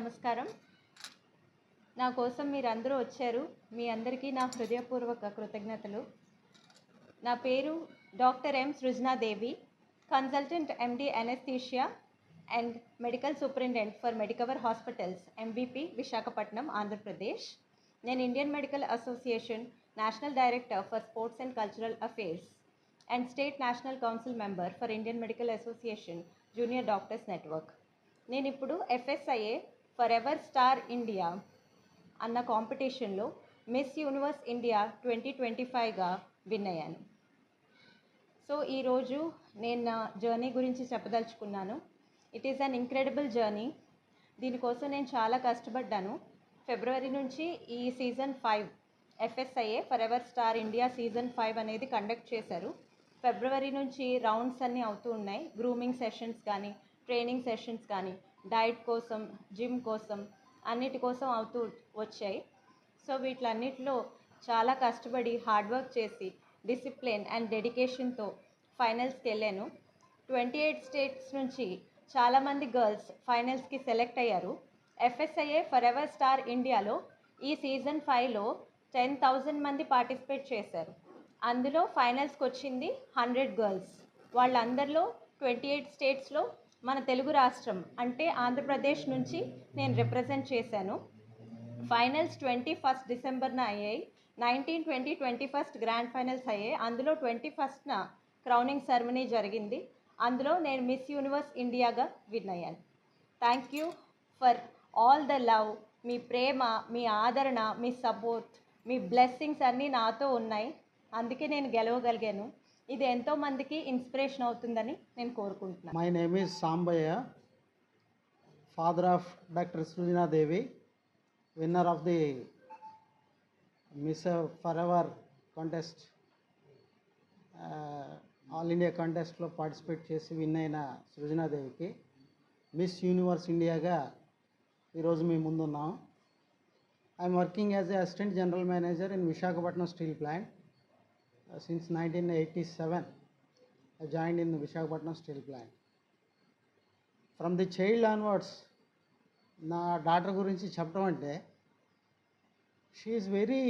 నమస్కారం. నా కోసం మీరందరూ వచ్చారు. మీ అందరికీ నా హృదయపూర్వక కృతజ్ఞతలు. నా పేరు doctor M Srujanadevi consultant MD anesthesia and medical superintendent for Medicover hospitals MBP Visakhapatnam Andhra Pradesh. నేను Indian medical association national director for sports and cultural affairs and state national council member for Indian medical association junior doctors network. నేను ఇప్పుడు FSIA for ever star India అన్న కాంపిటీషన్లో miss universe India twenty twenty ఫైవ్గా win అయ్యాను. So ఈరోజు నేను నా journey గురించి చెప్పదలుచుకున్నాను. It is an incredible journey దీనికోసం నేను చాలా కష్టపడ్డాను. ఫిబ్రవరి నుంచి ఈ season five FSIA for ever star India season five అనేది కండక్ట్ చేశారు. ఫిబ్రవరి నుంచి రౌండ్స్ అన్నీ అవుతూ ఉన్నాయి. గ్రూమింగ్ సెషన్స్ కానీ ట్రైనింగ్ సెషన్స్ కానీ. డైట్ కోసం జిమ్ కోసం అన్నిటి కోసం అవుతూ వచ్చాయి. సో వీటిలన్నిటిలో చాలా కష్టపడి హార్డ్ వర్క్ చేసి డిసిప్లిన్ అండ్ డెడికేషన్తో ఫైనల్స్కి వెళ్ళాను. ట్వంటీ ఎయిట్ స్టేట్స్ నుంచి చాలామంది గర్ల్స్ ఫైనల్స్కి సెలెక్ట్ అయ్యారు. ఎఫ్ఎస్ఐఏ ఫర్ ఎవర్ స్టార్ ఇండియాలో ఈ సీజన్ ఫైవ్లో టెన్ థౌజండ్ మంది పార్టిసిపేట్ చేశారు. అందులో ఫైనల్స్కి వచ్చింది హండ్రెడ్ గర్ల్స్. వాళ్ళందరిలో ట్వంటీ ఎయిట్ స్టేట్స్లో మన తెలుగు రాష్ట్రం అంటే ఆంధ్రప్రదేశ్ నుంచి నేను రిప్రజెంట్ చేశాను. ఫైనల్స్ ట్వంటీ ఫస్ట్ డిసెంబర్న అయ్యాయి. Nineteen twenty twenty first grand finals అయ్యాయి. అందులో ట్వంటీ ఫస్ట్న క్రౌనింగ్ సెరమనీ జరిగింది. అందులో నేను మిస్ యూనివర్స్ ఇండియాగా విన్ అయ్యాను. Thank you for all the love మీ ప్రేమ మీ ఆదరణ మీ సపోర్ట్ మీ బ్లెస్సింగ్స్ అన్నీ నాతో ఉన్నాయి. అందుకే నేను గెలవగలిగాను. ఇది ఎంతో మందికి ఇన్స్పిరేషన్ అవుతుందని నేను కోరుకుంటున్నాను my name is Sambaiah father of doctor Srujanadevi winner of the miss for ever contest all India కాంటెస్ట్లో participate చేసి విన్ అయిన సృజనాదేవికి మిస్ యూనివర్స్ ఇండియాగా ఈరోజు మేము ముందున్నాం. I'm working as a assistant general manager in Visakhapatnam steel plant since nineteen eighty seven I joined in the Visakhapatnam steel plant. From the child onwards నా daughter గురించి చెప్పడం అంటే షీఈస్ వెరీ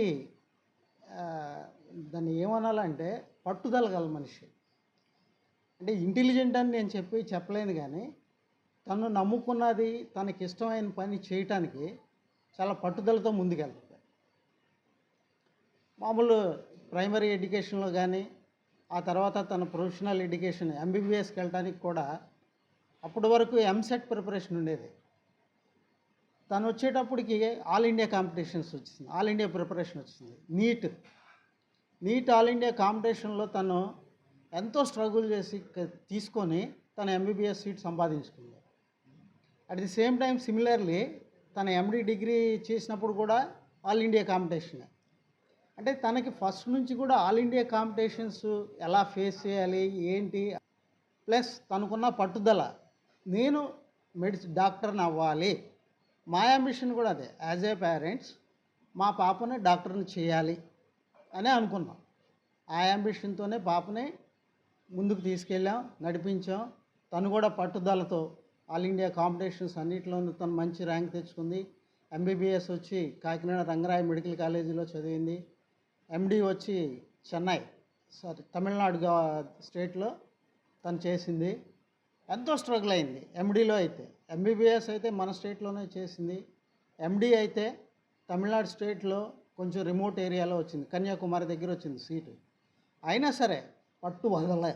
దాన్ని ఏమనాలంటే పట్టుదల గల మనిషి అంటే ఇంటెలిజెంట్ అని నేను చెప్పి చెప్పలేను కానీ తను నమ్ముకున్నది తనకి ఇష్టమైన పని చేయటానికి చాలా పట్టుదలతో ముందుకెళ్తుంది మామూలు ప్రైమరీ ఎడ్యుకేషన్లో కానీ ఆ తర్వాత తన ప్రొఫెషనల్ ఎడ్యుకేషన్ ఎంబీబీఎస్కి వెళ్ళడానికి కూడా అప్పటి వరకు ఎంసెట్ ప్రిపరేషన్ ఉండేది. తను వచ్చేటప్పటికి ఆల్ ఇండియా కాంపిటీషన్స్ వచ్చింది. ఆల్ ఇండియా ప్రిపరేషన్ వచ్చింది. నీట్. నీట్ ఆల్ ఇండియా కాంపిటీషన్లో తను ఎంతో స్ట్రగుల్ చేసి తీసుకొని తన ఎంబీబీఎస్ సీట్ సంపాదించుకుంది. At the same time similarly తన ఎండి డిగ్రీ చేసినప్పుడు కూడా ఆల్ ఇండియా కాంపిటీషన్. అంటే తనకి ఫస్ట్ నుంచి కూడా ఆల్ ఇండియా కాంపిటీషన్స్ ఎలా ఫేస్ చేయాలి ఏంటి? ప్లస్ తనకున్న పట్టుదల. నేను మెడిసి డాక్టర్ని అవ్వాలి. మా అంబిషన్ కూడా అదే. యాజ్ ఏ పేరెంట్స్ మా పాపని డాక్టర్ని చేయాలి అని అనుకున్నాం. ఆ అంబిషన్తోనే పాపని ముందుకు తీసుకెళ్ళాం నడిపించాం. తను కూడా పట్టుదలతో ఆల్ ఇండియా కాంపిటీషన్స్ అన్నింటిలోనూ తను మంచి ర్యాంక్ తెచ్చుకుంది. ఎంబీబీఎస్ వచ్చి కాకినాడ రంగరాయ మెడికల్ కాలేజీలో చదివింది. ఎండి వచ్చి చెన్నై. సారీ తమిళనాడు స్టేట్లో తను చేసింది. ఎంతో స్ట్రగుల్ అయింది ఎండీలో అయితే. ఎంబీబీఎస్ అయితే మన స్టేట్లోనే చేసింది. ఎండి అయితే తమిళనాడు స్టేట్లో కొంచెం రిమోట్ ఏరియాలో వచ్చింది. కన్యాకుమారి దగ్గర వచ్చింది సీటు. అయినా సరే పట్టు వదలలే.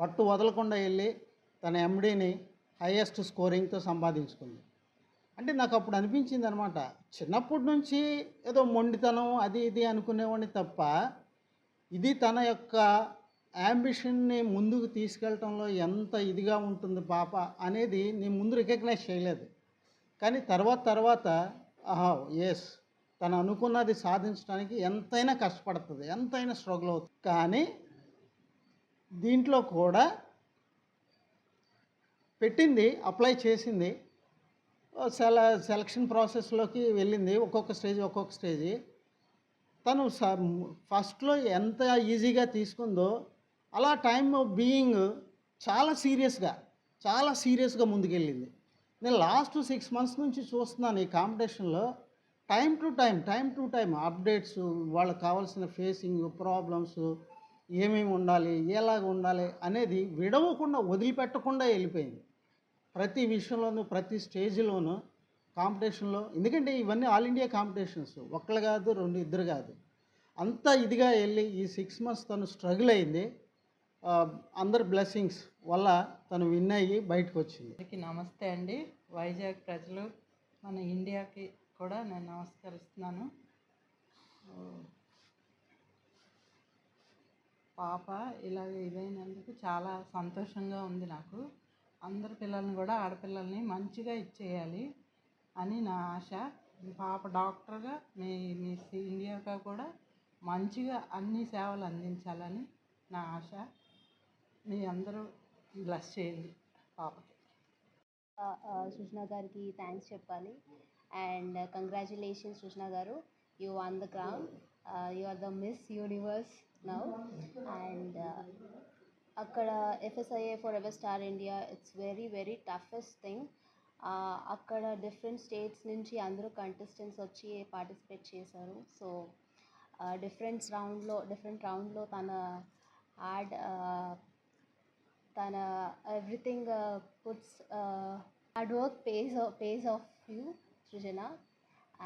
పట్టు వదలకుండా వెళ్ళి తన ఎండీని హైయెస్ట్ స్కోరింగ్తో సంపాదించుకుంది. అంటే నాకు అప్పుడు అనిపించింది అనమాట చిన్నప్పటి నుంచి ఏదో మొండితనం అది ఇది అనుకునేవాడిని తప్ప ఇది తన యొక్క యాంబిషన్ని ముందుకు తీసుకెళ్ళటంలో ఎంత ఇదిగా ఉంటుంది పాప అనేది నేను ముందు రికగ్నైజ్ చేయలేదు. కానీ తర్వాత తర్వాత ఆహా ఎస్ తను అనుకున్నది సాధించడానికి ఎంతైనా కష్టపడుతుంది ఎంతైనా స్ట్రగుల్ అవుతుంది. కానీ దీంట్లో కూడా పెట్టింది అప్లై చేసింది సెల సెలక్షన్ ప్రాసెస్లోకి వెళ్ళింది. ఒక్కొక్క స్టేజ్ ఒక్కొక్క స్టేజ్. తను స ఫస్ట్లో ఎంత ఈజీగా తీసుకుందో అలా టైమ్ బీయింగ్ చాలా సీరియస్గా చాలా సీరియస్గా ముందుకెళ్ళింది. నేను లాస్ట్ సిక్స్ మంత్స్ నుంచి చూస్తున్నాను ఈ కాంపిటీషన్లో. Time to time time to time updates వాళ్ళకి కావాల్సిన ఫేసింగ్ ప్రాబ్లమ్స్ ఏమేమి ఉండాలి ఎలాగ ఉండాలి అనేది విడవకుండా వదిలిపెట్టకుండా వెళ్ళిపోయింది. ప్రతి విషయంలోనూ ప్రతి స్టేజ్లోనూ కాంపిటీషన్లో ఎందుకంటే ఇవన్నీ ఆల్ ఇండియా కాంపిటీషన్స్ ఒక్కళ్ళు కాదు రెండు ఇద్దరు కాదు. అంత ఇదిగా వెళ్ళి ఈ సిక్స్ మంత్స్ తను స్ట్రగుల్ అయింది. అందరి బ్లెస్సింగ్స్ వల్ల తను విన్ అయ్యి బయటకు వచ్చింది నమస్తే అండి. వైజాగ్ ప్రజలు మన ఇండియాకి కూడా నేను నమస్కరిస్తున్నాను. పాప ఇలాగ ఇదైనందుకు చాలా సంతోషంగా ఉంది నాకు. అందరి పిల్లల్ని కూడా ఆడపిల్లల్ని మంచిగా ఇచ్చేయాలి అని నా ఆశ. పాప డాక్టర్గా మీ మిస్ ఇండియాగా కూడా మంచిగా అన్ని సేవలు అందించాలని నా ఆశ. మీ అందరూ బ్లస్ చేయండి పాపకి. సుష్మా గారికి థ్యాంక్స్ చెప్పాలి. And congratulations Sushma garu. You won the crown you are the miss universe now and అక్కడ FSIA for ever star India it's very very toughest thing అక్కడ డిఫరెంట్ స్టేట్స్ నుంచి అందరూ కంటెస్టెంట్స్ వచ్చి పార్టిసిపేట్ చేశారు. సో డిఫరెంట్ రౌండ్లో different రౌండ్లో తన ad తన everything puts hard work pace pace of you Srujana.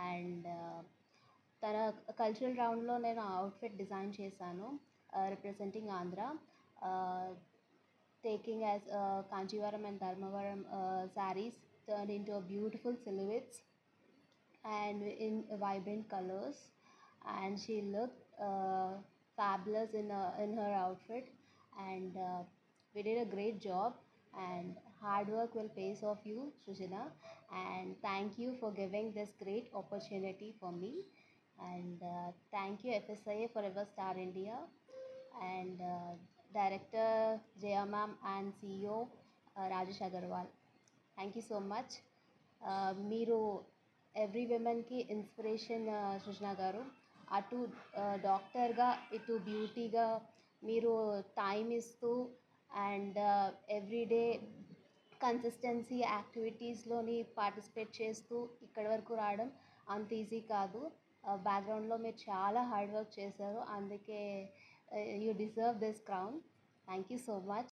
And తన కల్చరల్ రౌండ్లో నేను అవుట్ఫిట్ డిజైన్ చేశాను representing Andhra Uh, taking as uh, Kanchivaram and Dharmavaram uh, saris turned into beautiful silhouettes and in vibrant colors. And she looked uh, fabulous in, uh, in her outfit. And uh, we did a great job. And hard work will pay off you Sujana and thank you for giving this great opportunity for me. And uh, thank you FSIA Forever Star India. And director Jaya ma'am and CEO Rajesh Agarwal thank you so much మీరు every విమెన్కి inspiration Srujana garu అటు డాక్టర్గా ఇటు బ్యూటీగా మీరు time ఇస్తూ and everyday consistency యాక్టివిటీస్లోని participate చేస్తూ ఇక్కడి వరకు రావడం అంత ఈజీ కాదు. బ్యాక్గ్రౌండ్లో మీరు చాలా హార్డ్ వర్క్ చేశారు. అందుకే you deserve this crown thank you so much